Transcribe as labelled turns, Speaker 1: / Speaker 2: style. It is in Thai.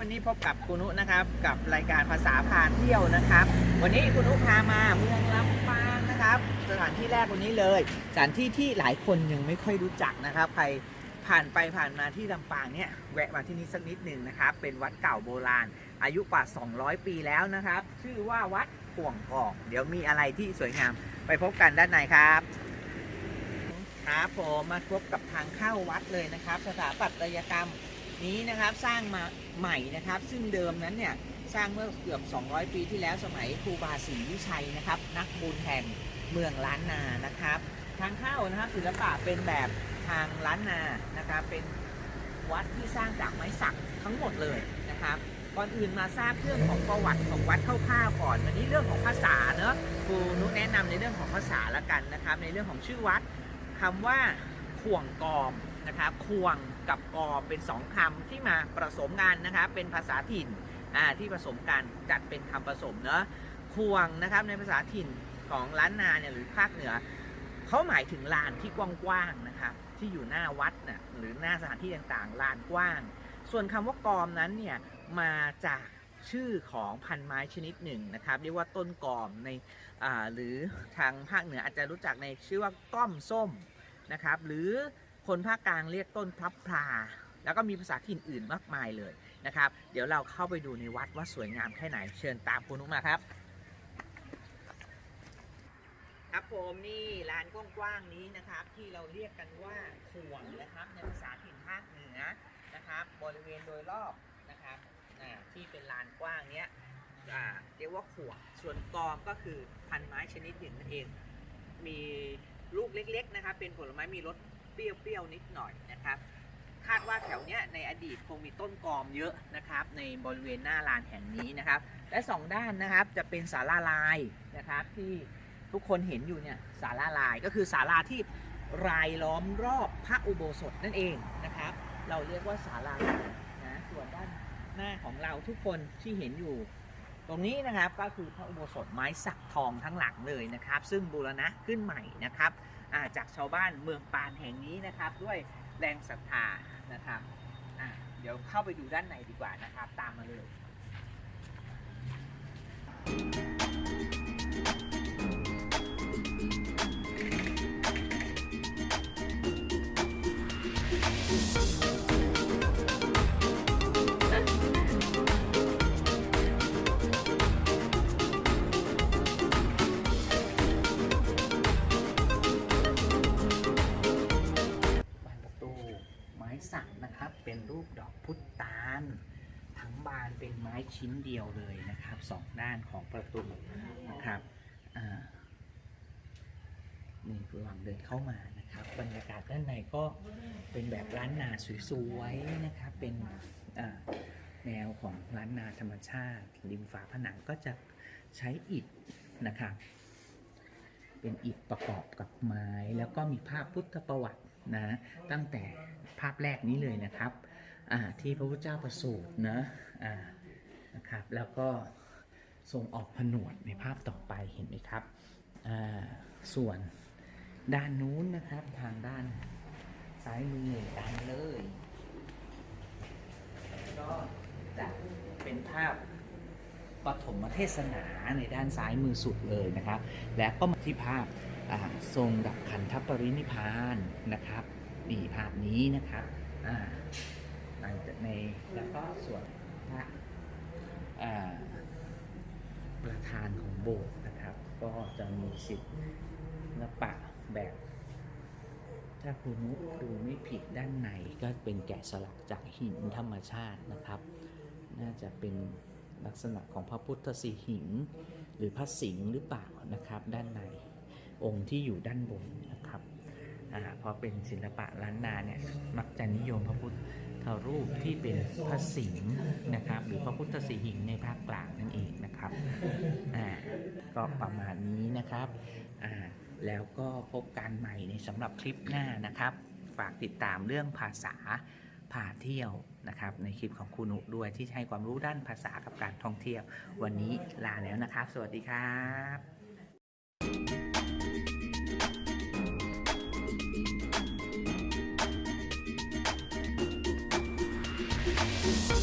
Speaker 1: วันนี้พบกับคุณนุนะครับกับรายการภาษาพาเที่ยวนะครับ วันนี้คุณนุพามาเมืองลำปางนะครับ สถานที่แรกวันนี้เลย สถานที่ที่หลายคนยังไม่ค่อยรู้จักนะครับใครผ่านไปผ่านมาที่ลำปางเนี่ยแวะมาที่นี่สักนิดหนึ่งนะครับ เป็นวัดเก่าโบราณ อายุกว่า 200 ปีแล้วนะครับ ชื่อว่าวัดห่วงกองเดี๋ยวมีอะไรที่สวยงามไปพบกันด้านในครับครับผมมาพบกับทางเข้าวัดเลยนะครับ สถาปัตยกรรม นี้นะครับสร้างมาใหม่นะครับ ซึ่งเดิมนั้นเนี่ยสร้างเมื่อเกือบ 200 ปีที่แล้วสมัยครูบาศรีวิชัยนะครับ นักบุญแห่งเมืองล้านนานะครับ ทางเข้านะครับศิลปะเป็นแบบทางล้านนานะครับเป็นวัดที่สร้างจากไม้สักทั้งหมดเลยนะครับก่อนอื่นมาทราบเรื่องของประวัติของวัดคร่าวๆก่อนวันนี้เรื่องของภาษาเนอะครูนุแนะนำในเรื่องของภาษาละกันนะครับ ในเรื่องของชื่อวัดคำว่าข่วงกอมนะครับควง กับกอเป็นสองคำที่มาผสมกันนะครับเป็นภาษาถิ่นที่ผสมกันจัดเป็นคำผสมเนอะควงนะครับในภาษาถิ่นของล้านนาเนี่ยหรือภาคเหนือเขาหมายถึงลานที่กว้างๆนะครับที่อยู่หน้าวัดน่ะหรือหน้าสถานที่ต่างๆลานกว้าง ส่วนคำว่ากอมนั้นเนี่ยมาจากชื่อของพันไม้ชนิดหนึ่งนะครับเรียกว่าต้นกอมในหรือทางภาคเหนืออาจจะรู้จักในชื่อว่าก้อมส้มนะครับหรือ คนภาคกลางเรียกต้นพลับพลา แล้วก็มีภาษาถิ่นอื่นมากมายเลยนะครับ เดี๋ยวเราเข้าไปดูในวัดว่าสวยงามแค่ไหน เชิญตามคุณนุมาครับ ครับผมนี่ลานกว้างๆนี้นะครับ ที่เราเรียกกันว่าขวงนะครับ ในภาษาถิ่นภาคเหนือนะครับ บริเวณโดยรอบนะครับที่เป็นลานกว้างเนี้ยเรียกว่าขวงส่วนกอมก็คือพันไม้ชนิดหนึ่งนั่นเอง มีลูกเล็กๆ นะครับ เป็นผลไม้มีรส เปรี้ยวๆนิดหน่อยนะครับคาดว่าแถวเนี้ยในอดีตคงมีต้นกอมเยอะนะครับ ในบริเวณหน้าลานแห่งนี้นะครับ และสองด้านนะครับจะเป็นศาลาลายนะครับ ที่ทุกคนเห็นอยู่เนี่ยศาลาลายก็คือศาลาที่รายล้อมรอบพระอุโบสถนั่นเองนะครับ เราเรียกว่าศาลาลายนะส่วนด้านหน้าของเราทุกคนที่เห็นอยู่ ตรงนี้นะครับก็คือพระอุโบสถไม้สักทองทั้งหลังเลยนะครับ ซึ่งบูรณะขึ้นใหม่นะครับ จากชาวบ้านเมืองปานแห่งนี้นะครับ ด้วยแรงศรัทธานะครับเดี๋ยวเข้าไปดูด้านในดีกว่านะครับ ตามมาเลย พุตานทั้งบานเป็นไม้ชิ้นเดียวเลยนะครับสองด้านของประตูนะครับอ่านี่ระหว่างเดินเข้ามานะครับ บรรยากาศด้านในก็เป็นแบบร้านนาสวยๆนะครับ เป็นแนวของร้านนาธรรมชาติ ริมฝาผนังก็จะใช้อิฐนะครับ เป็นอิฐประกอบกับไม้ แล้วก็มีภาพพุทธประวัตินะตั้งแต่ภาพแรกนี้เลยนะครับ ที่พระพุทธเจ้าประสูตินะนะครับแล้วก็ทรงออกผนวดในภาพต่อไปเห็นไหมครับส่วนด้านนู้นนะครับทางด้านซ้ายมือด้านเลยก็จะเป็นภาพปฐมเทศนาในด้านซ้ายมือสุดเลยนะครับ และก็มาที่ภาพทรงดับขันธปรินิพานนะครับนี่ภาพนี้นะครับ ในแล้วก็ส่วนพระประธานของโบสถ์นะครับ ก็จะมีศิลปะแบบ ถ้าคุณนุดูไม่ผิดด้านในก็เป็นแกะสลักจากหินธรรมชาตินะครับ น่าจะเป็นลักษณะของพระพุทธสีหิงหรือพระสิงห์หรือเปล่านะครับ ด้านในองค์ที่อยู่ด้านบนนะครับอ่าพอเป็นศิลปะล้านนาเนี่ยมักจะนิยมพระพุทธ ธรูปที่เป็นพระสิงห์นะครับ หรือพระพุทธสีหิงในภาคกลางนั่นเองนะครับอ่าก็ประมาณนี้นะครับอ่าแล้วก็พบกันใหม่ในสำหรับคลิปหน้านะครับ ฝากติดตามเรื่องภาษาพาเที่ยวนะครับ ในคลิปของครูนุด้วยที่ให้ความรู้ด้านภาษากับการท่องเที่ยว วันนี้ลาแล้วนะครับ สวัสดีครับ Thank you.